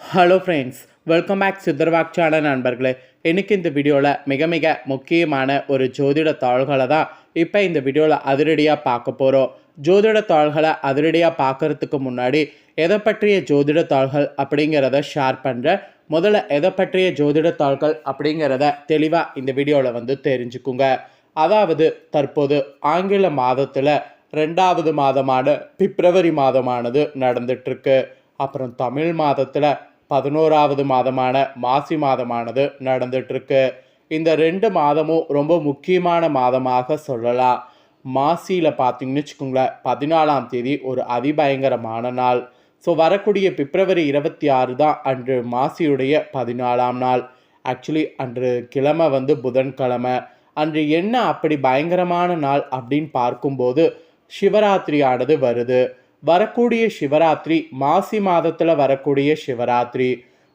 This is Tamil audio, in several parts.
ஹலோ ஃப்ரெண்ட்ஸ் வெல்கம் பேக் சித்தர்வாக் சேனல் நண்பர்களே. எனக்கு இந்த வீடியோவில் மிக மிக முக்கியமான ஒரு ஜோதிட தாள்களை தான் இப்போ இந்த வீடியோவில் அதிரடியாக பார்க்க போகிறோம் ஜோதிட தாள்களை அதிரடியாக பார்க்கறதுக்கு முன்னாடி எதை பற்றிய ஜோதிட தாள்கள் அப்படிங்கிறத ஷேர் பண்ணுறேன் முதல்ல எதை பற்றிய ஜோதிட தாள்கள் அப்படிங்கிறத தெளிவாக இந்த வீடியோவில் வந்து தெரிஞ்சுக்குங்க. அதாவது தற்போது ஆங்கில மாதத்தில் ரெண்டாவது மாதமான பிப்ரவரி மாதமானது நடந்துட்டுருக்கு அப்புறம் தமிழ் மாதத்தில் பதினோராவது மாதமான மாசி மாதமானது நடந்துட்டுருக்கு. இந்த ரெண்டு மாதமும் ரொம்ப முக்கியமான மாதமாக சொல்லலாம். மாசியில் பார்த்தீங்கன்னு வச்சுக்கோங்களேன் பதினாலாம் தேதி ஒரு அதிபயங்கரமான நாள். ஸோ வரக்கூடிய பிப்ரவரி இருபத்தி ஆறு தான் அன்று மாசியுடைய பதினாலாம் நாள். ஆக்சுவலி அன்று கிழமை வந்து புதன்கிழமை. அன்று என்ன அப்படி பயங்கரமான நாள் அப்படின்னு பார்க்கும்போது சிவராத்திரியானது வருது. வரக்கூடிய சிவராத்திரி மாசி மாதத்தில் வரக்கூடிய சிவராத்திரி.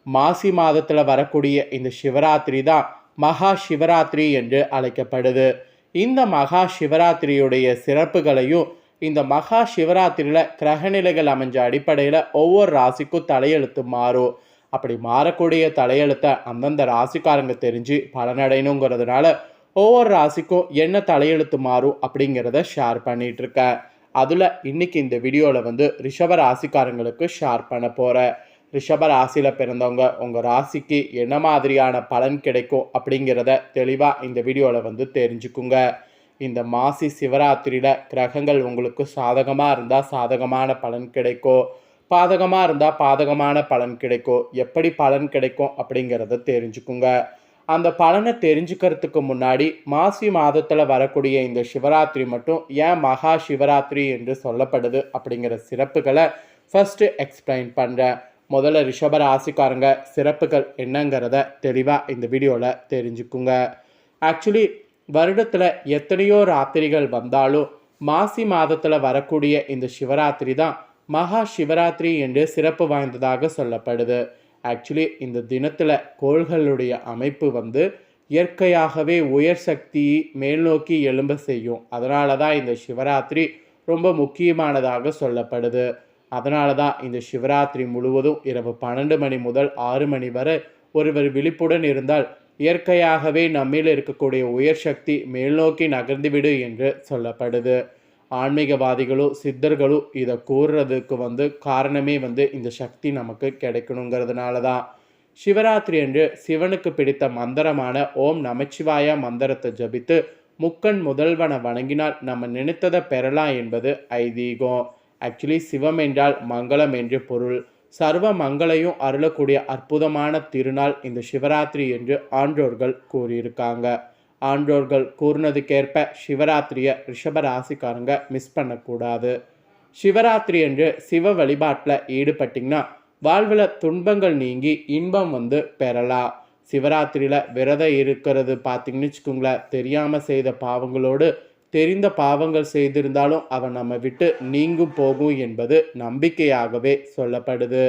மாசி மாதத்தில் வரக்கூடிய இந்த சிவராத்திரி தான் மகா சிவராத்திரி என்று அழைக்கப்படுது. இந்த மகா சிவராத்திரியுடைய சிறப்புகளையும் இந்த மகா சிவராத்திரியில் கிரகநிலைகள் அமைஞ்ச அடிப்படையில் ஒவ்வொரு ராசிக்கும் தலையெழுத்து மாறும். அப்படி மாறக்கூடிய தலையெழுத்தை அந்தந்த ராசிக்காரங்க தெரிஞ்சு பலனடையணுங்கிறதுனால ஒவ்வொரு ராசிக்கும் என்ன தலையெழுத்து மாறும் அப்படிங்கிறத ஷேர் பண்ணிகிட்ருக்கேன் அதில் இன்னைக்கு இந்த வீடியோவில் வந்து ரிஷப ராசிக்காரங்களுக்கு ஷேர் பண்ண போகிறேன் ரிஷப ராசியில் பிறந்தவங்க உங்கள் ராசிக்கு என்ன மாதிரியான பலன் கிடைக்கும் அப்படிங்கிறத தெளிவாக இந்த வீடியோவில் வந்து தெரிஞ்சுக்குங்க. இந்த மாசி சிவராத்திரியில் கிரகங்கள் உங்களுக்கு சாதகமாக இருந்தால் சாதகமான பலன் கிடைக்கும். பாதகமாக இருந்தால் பாதகமான பலன் கிடைக்கும். எப்படி பலன் கிடைக்கும் அப்படிங்கிறத தெரிஞ்சுக்குங்க. அந்த பலனை தெரிஞ்சுக்கிறதுக்கு முன்னாடி மாசி மாதத்தில் வரக்கூடிய இந்த சிவராத்திரி மட்டும் ஏன் மகா சிவராத்திரி என்று சொல்லப்படுது அப்படிங்கிற சிறப்புகளை ஃபஸ்ட்டு எக்ஸ்பிளைன் பண்ணுறேன் முதல்ல ரிஷப ராசிக்காரங்க சிறப்புகள் என்னங்கிறத தெளிவாக இந்த வீடியோவில் தெரிஞ்சுக்குங்க. ஆக்சுவலி வருடத்தில் எத்தனையோ ராத்திரிகள் வந்தாலும் மாசி மாதத்தில் வரக்கூடிய இந்த சிவராத்திரி தான் மகா சிவராத்திரி என்று சிறப்பு வாய்ந்ததாக சொல்லப்படுது. ஆக்சுவலி இந்த தினத்தில் கோள்களுடைய அமைப்பு வந்து இயற்கையாகவே உயர் சக்தி மேல்நோக்கி எழும்ப செய்யும். அதனால தான் இந்த சிவராத்திரி ரொம்ப முக்கியமானதாக சொல்லப்படுது. அதனால தான் இந்த சிவராத்திரி முழுவதும் இரவு பன்னெண்டு மணி முதல் ஆறு மணி வரை ஒருவர் விழிப்புடன் இருந்தால் இயற்கையாகவே நம்மில் இருக்கக்கூடிய உயர் சக்தி மேல்நோக்கி நகர்ந்துவிடு என்று சொல்லப்படுது. ஆன்மீகவாதிகளும் சித்தர்களும் இதை கூறுறதுக்கு வந்து காரணமே வந்து இந்த சக்தி நமக்கு கிடைக்கணுங்கிறதுனால தான் சிவராத்திரி அன்று சிவனுக்கு பிடித்த மந்திரமான ஓம் நமச்சிவாய மந்திரத்தை ஜபித்து முக்கன் முதல்வனை வணங்கினால் நம்ம நினைத்ததை பெறலாம் என்பது ஐதீகம். ஆக்சுவலி சிவம் என்றால் மங்களம் என்று பொருள். சர்வ மங்களையும் அருளக்கூடிய அற்புதமான திருநாள் இந்த சிவராத்திரி என்று ஆன்றோர்கள் கூறியிருக்காங்க. ஆன்றோர்கள் கூறினதுக்கேற்ப சிவராத்திரியை ரிஷபராசிக்காரங்க மிஸ் பண்ணக்கூடாது. சிவராத்திரி என்று சிவ வழிபாட்டில் ஈடுபட்டிங்கன்னா வாழ்வில் துன்பங்கள் நீங்கி இன்பம் வந்து பெறலாம். சிவராத்திரியில் விரதம் இருக்கிறது பார்த்திங்கன்னு வச்சுக்கோங்களேன் தெரியாமல் செய்த பாவங்களோடு தெரிந்த பாவங்கள் செய்திருந்தாலும் அவன் நம்ம விட்டு நீங்கும் போகும் என்பது நம்பிக்கையாகவே சொல்லப்படுது.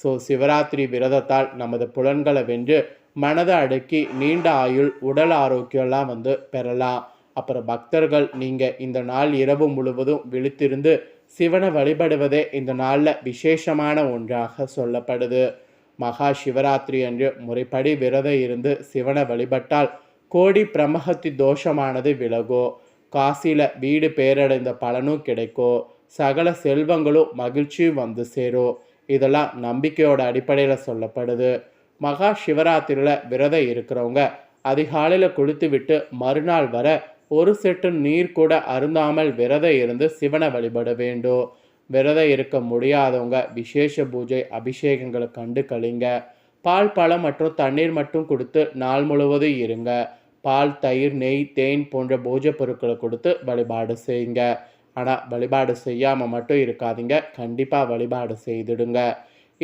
ஸோ சிவராத்திரி விரதத்தால் நமது புலன்களை வென்று மனதை அடக்கி நீண்ட ஆயுள் உடல் ஆரோக்கியம்லாம் வந்து பெறலாம். அப்புறம் பக்தர்கள் நீங்கள் இந்த நாள் இரவு முழுவதும் விழித்திருந்து சிவனை வழிபடுவதே இந்த நாளில் விசேஷமான ஒன்றாக சொல்லப்படுது. மகா சிவராத்திரி அன்று முறைப்படி விரதம் இருந்து சிவனை வழிபட்டால் கோடி பிரமகத்தி தோஷமானது விலகும் காசியில் வீடு பேரடைந்த பலனும் கிடைக்கும் சகல செல்வங்களும் மகிழ்ச்சியும் வந்து சேரும் இதெல்லாம் நம்பிக்கையோட அடிப்படையில் சொல்லப்படுது. மகா சிவராத்திரியில் விரதம் இருக்கிறவங்க அதிகாலையில் குளித்து விட்டு மறுநாள் வர ஒரு செட்டு நீர் கூட அருந்தாமல் விரதம் இருந்து சிவனை வழிபட வேண்டும். விரதம் இருக்க முடியாதவங்க விசேஷ பூஜை அபிஷேகங்களை கண்டு கழிங்க. பால் பழம் மற்றும் தண்ணீர் மட்டும் கொடுத்து நாள் முழுவதும் இருங்க. பால் தயிர் நெய் தேன் போன்ற பூஜை பொருட்களை கொடுத்து வழிபாடு செய்யுங்க. ஆனால் வழிபாடு செய்யாமல் மட்டும் இருக்காதீங்க. கண்டிப்பாக வழிபாடு செய்துடுங்க.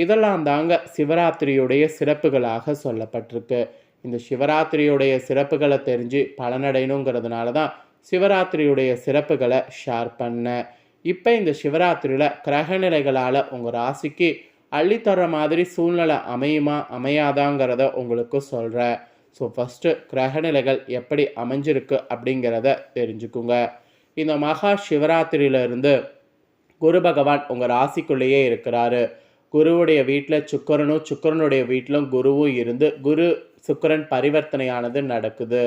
இதெல்லாம் தாங்க சிவராத்திரியுடைய சிறப்புகளாக சொல்லப்பட்டிருக்கு. இந்த சிவராத்திரியுடைய சிறப்புகளை தெரிஞ்சு பலனடையணுங்கிறதுனால தான் சிவராத்திரியுடைய சிறப்புகளை ஷேர் பண்ணேன் இப்போ இந்த சிவராத்திரியில் கிரகநிலைகளால் உங்கள் ராசிக்கு அள்ளித்தர மாதிரி சூழ்நிலை அமையுமா அமையாதாங்கிறத உங்களுக்கு சொல்கிறேன் ஸோ ஃபஸ்ட்டு கிரகநிலைகள் எப்படி அமைஞ்சிருக்கு அப்படிங்கிறத தெரிஞ்சுக்குங்க. இந்த மகா சிவராத்திரியிலிருந்து குரு பகவான் உங்கள் ராசிக்குள்ளேயே இருக்கிறாரு. குருவுடைய வீட்டில் சுக்கரனும் சுக்கரனுடைய வீட்டிலும் குருவும் இருந்து குரு சுக்கரன் பரிவர்த்தனையானது நடக்குது.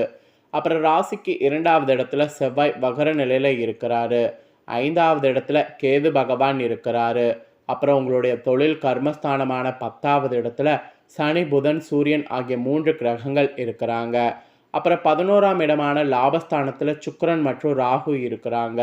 அப்புறம் ராசிக்கு இரண்டாவது இடத்துல செவ்வாய் வகர நிலையில் இருக்கிறாரு. ஐந்தாவது இடத்துல கேது பகவான் இருக்கிறாரு. அப்புறம் உங்களுடைய தொழில் கர்மஸ்தானமான பத்தாவது இடத்துல சனி புதன் சூரியன் ஆகிய மூன்று கிரகங்கள் இருக்கிறாங்க. அப்புறம் பதினோராம் இடமான லாபஸ்தானத்தில் சுக்கரன் மற்றும் ராகு இருக்கிறாங்க.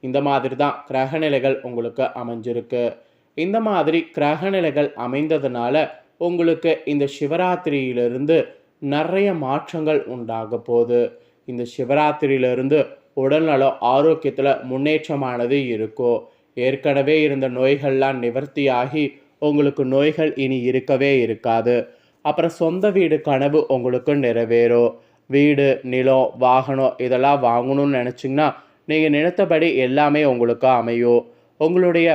இந்த மாதிரி தான் கிரகநிலைகள் உங்களுக்கு அமைஞ்சிருக்கு. இந்த மாதிரி கிரகநிலைகள் அமைந்ததுனால உங்களுக்கு இந்த சிவராத்திரியிலிருந்து நிறைய மாற்றங்கள் உண்டாக போகுது. இந்த சிவராத்திரியிலிருந்து உடல்நலம் ஆரோக்கியத்தில் முன்னேற்றமானது இருக்கும் ஏற்கனவே இருந்த நோய்கள்லாம் நிவர்த்தியாகி உங்களுக்கு நோய்கள் இனி இருக்கவே இருக்காது. அப்புறம் சொந்த வீடு கனவு உங்களுக்கு நிறைவேறும். வீடு நிலம் வாகனம் இதெல்லாம் வாங்கணும்னு நினச்சிங்கன்னா நீங்கள் நினைத்தபடி எல்லாமே உங்களுக்கு அமையும். உங்களுடைய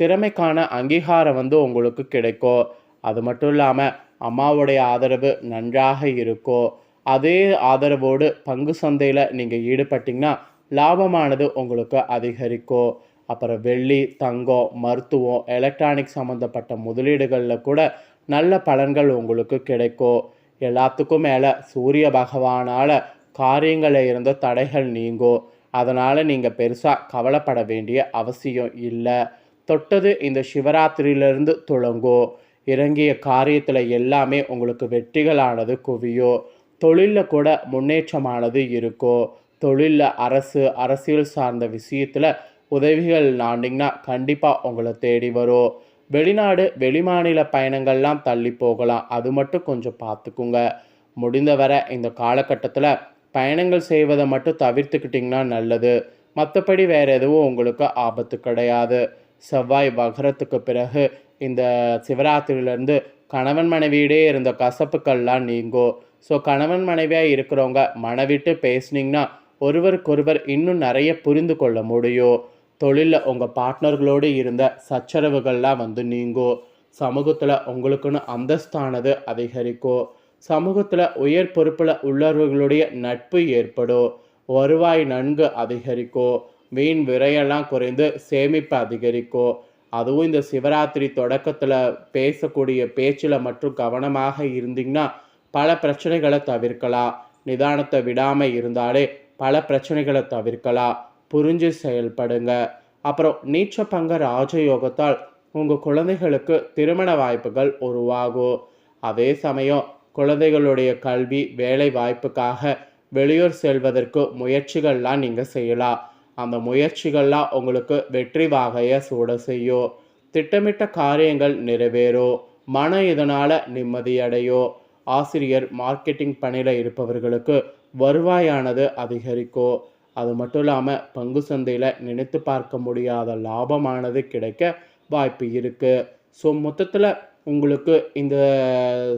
திறமைக்கான அங்கீகாரம் வந்து உங்களுக்கு கிடைக்கும் அது மட்டும் இல்லாமல் அம்மாவுடைய ஆதரவு நன்றாக இருக்கும் அதே ஆதரவோடு பங்கு சந்தையில் நீங்கள் ஈடுபட்டிங்கன்னா லாபமானது உங்களுக்கு அதிகரிக்கும் அப்புறம் வெள்ளி தங்கம் மருத்துவம் எலக்ட்ரானிக் சம்மந்தப்பட்ட முதலீடுகளில் கூட நல்ல பலன்கள் உங்களுக்கு கிடைக்கும் எல்லாத்துக்கும் மேலே சூரிய பகவானால் காரியங்களில் இருந்த தடைகள் நீங்கும் அதனால் நீங்கள் பெருசாக கவலைப்பட வேண்டிய அவசியம் இல்லை. தொட்டது இந்த சிவராத்திரியிலிருந்து துளங்கோ. இறங்கிய காரியத்தில் எல்லாமே உங்களுக்கு வெற்றிகளானது குவியோ. தொழிலில் கூட முன்னேற்றமானது இருக்கோ. தொழிலில் அரசு அரசியல் சார்ந்த விஷயத்தில் உதவிகள் நாண்டிங்கன்னா கண்டிப்பாக உங்களை தேடி வரும் வெளிநாடு வெளிமாநில பயணங்கள்லாம் தள்ளி போகலாம். அது மட்டும் கொஞ்சம் பார்த்துக்குங்க. முடிந்தவரை இந்த காலகட்டத்தில் பயணங்கள் செய்வதை மட்டும் தவிர்த்துக்கிட்டிங்கன்னா நல்லது. மற்றபடி வேறு எதுவும் உங்களுக்கு ஆபத்து கிடையாது. செவ்வாய் வகரத்துக்கு பிறகு இந்த சிவராத்திரியிலேருந்து கணவன் மனைவியிடையே இருந்த கசப்புக்கள்லாம் நீங்கும் ஸோ கணவன் மனைவியாக இருக்கிறவங்க மனவிட்டு பேசுனீங்கன்னா ஒருவருக்கொருவர் இன்னும் நிறைய புரிந்து கொள்ள முடியும் தொழிலில் உங்கள் பார்ட்னர்களோடு இருந்த சச்சரவுகள்லாம் வந்து நீங்கும் சமூகத்தில் உங்களுக்குன்னு அந்தஸ்தானது அதிகரிக்கும் சமூகத்தில் உயர் பொறுப்பில் உள்ளவர்களுடைய நட்பு ஏற்படும் வருவாய் நன்கு அதிகரிக்கும் வீண் விரையெல்லாம் குறைந்து சேமிப்பு அதிகரிக்கும் அதுவும் இந்த சிவராத்திரி தொடக்கத்தில் பேசக்கூடிய பேச்சில் மற்றும் கவனமாக இருந்தீங்கன்னா பல பிரச்சனைகளை தவிர்க்கலாம். நிதானத்தை விடாமல் இருந்தாலே பல பிரச்சனைகளை தவிர்க்கலாம். புரிஞ்சு செயல்படுங்க. அப்புறம் நீச்ச பங்க ராஜயோகத்தால் உங்கள் குழந்தைகளுக்கு திருமண வாய்ப்புகள் உருவாகும். அதே சமயம் குழந்தைகளுடைய கல்வி வேலை வாய்ப்புக்காக வெளியூர் செல்வதற்கு முயற்சிகள்லாம் நீங்கள் செய்யலாம். அந்த முயற்சிகள்லாம் உங்களுக்கு வெற்றி வாகையை சூட செய்யும் திட்டமிட்ட காரியங்கள் நிறைவேறும் மன இதனால் நிம்மதியடையும் ஆசிரியர் மார்க்கெட்டிங் பணியில் இருப்பவர்களுக்கு வருவாயானது அதிகரிக்கும் அது மட்டும் இல்லாமல் பங்கு சந்தையில் நினைத்து பார்க்க முடியாத லாபமானது கிடைக்க வாய்ப்பு இருக்குது ஸோ மொத்தத்தில் உங்களுக்கு இந்த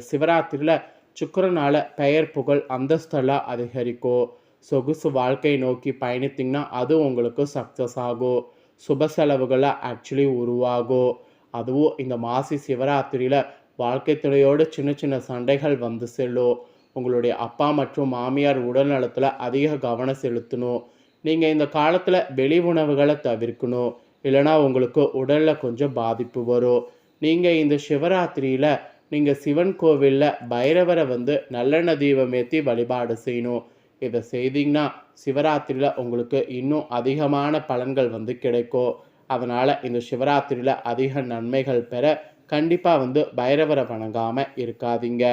சிவராத்திரியில் சுக்கரனால் பெயர் புகழ் அந்தஸ்தெல்லாம் அதிகரிக்கும் சொகுசு வாழ்க்கை நோக்கி பயணித்திங்கன்னா அது உங்களுக்கு சக்ஸஸ் ஆகும் சுப செலவுகளை ஆக்சுவலி உருவாகும் அதுவும் இந்த மாசி சிவராத்திரியில் வாழ்க்கை துறையோடு சின்ன சின்ன சண்டைகள் வந்து செல்லும் உங்களுடைய அப்பா மற்றும் மாமியார் உடல் நலத்தில் அதிக கவனம் செலுத்தணும் நீங்கள் இந்த காலத்தில் வெளி உணவுகளை தவிர்க்கணும் இல்லைனா உங்களுக்கு உடலில் கொஞ்சம் பாதிப்பு வரும் நீங்கள் இந்த சிவராத்திரியில் நீங்கள் சிவன் கோவிலில் பைரவரை வந்து நல்லெண்ணெய் தீபம் ஏற்றி வழிபாடு செய்யணும் இதை செய்தீங்கன்னா சிவராத்திரியில் உங்களுக்கு இன்னும் அதிகமான பலன்கள் வந்து கிடைக்கும். அதனால் இந்த சிவராத்திரியில் அதிக நன்மைகள் பெற கண்டிப்பாக வந்து பைரவரை வணங்காமல் இருக்காதீங்க.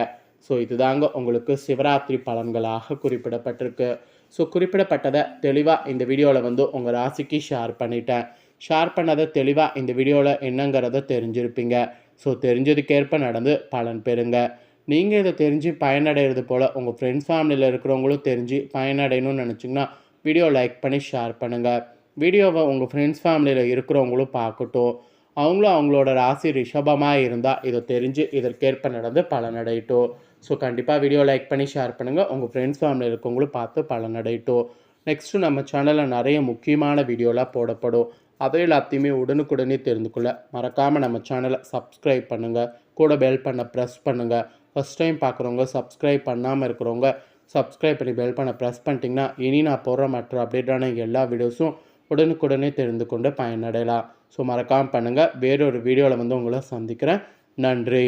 ஸோ இதுதாங்க உங்களுக்கு சிவராத்திரி பலன்களாக குறிப்பிடப்பட்டிருக்கு. ஸோ குறிப்பிடப்பட்டதை தெளிவாக இந்த வீடியோவில் வந்து உங்கள் ராசிக்கு ஷேர் பண்ணிட்டேன். ஷேர் பண்ணதை தெளிவாக இந்த வீடியோவில் என்னங்கிறத தெரிஞ்சிருப்பீங்க. ஸோ தெரிஞ்சதுக்கேற்ப நடந்து பலன் பெறுங்க. நீங்கள் இதை தெரிஞ்சு பயனடைகிறது போல் உங்கள் ஃப்ரெண்ட்ஸ் ஃபேமிலியில் இருக்கிறவங்களும் தெரிஞ்சு பயனடையணும்னு நினச்சிங்கன்னா வீடியோ லைக் பண்ணி ஷேர் பண்ணுங்கள் வீடியோவை உங்கள் ஃப்ரெண்ட்ஸ் ஃபேமிலியில் இருக்கிறவங்களும் பார்க்கட்டும். அவங்களும் அவங்களோட ராசி ரிஷபமாக இருந்தால் இதை தெரிஞ்சு இதற்கேற்ப நடந்து பலனடையட்டும். ஸோ கண்டிப்பாக வீடியோ லைக் பண்ணி ஷேர் பண்ணுங்கள் உங்கள் ஃப்ரெண்ட்ஸ் ஃபேமிலியில் இருக்கவங்களும் பார்த்து பலனடையட்டும். நெக்ஸ்ட்டு நம்ம சேனலில் நிறைய முக்கியமான வீடியோலாம் போடப்படும். அதை எல்லாத்தையுமே உடனுக்குடனே தெரிந்து கொள்ள மறக்காமல் நம்ம சேனலை சப்ஸ்கிரைப் பண்ணுங்கள் கூட பெல் பண்ண ப்ரெஸ் பண்ணுங்கள் ஃபஸ்ட் டைம் பார்க்குறவங்க சப்ஸ்கிரைப் பண்ணாமல் இருக்கிறவங்க சப்ஸ்கிரைப் பண்ணி பெல் பண்ண ப்ரெஸ் பண்ணிட்டீங்கன்னா இனி நான் போடுற மற்ற அப்டேட்டான எல்லா வீடியோஸும் உடனுக்குடனே தெரிந்து கொண்டு பயனடையலாம். ஸோ மறக்காமல் பண்ணுங்கள் வேறொரு வீடியோவில் வந்து உங்களை சந்திக்கிறேன். நன்றி.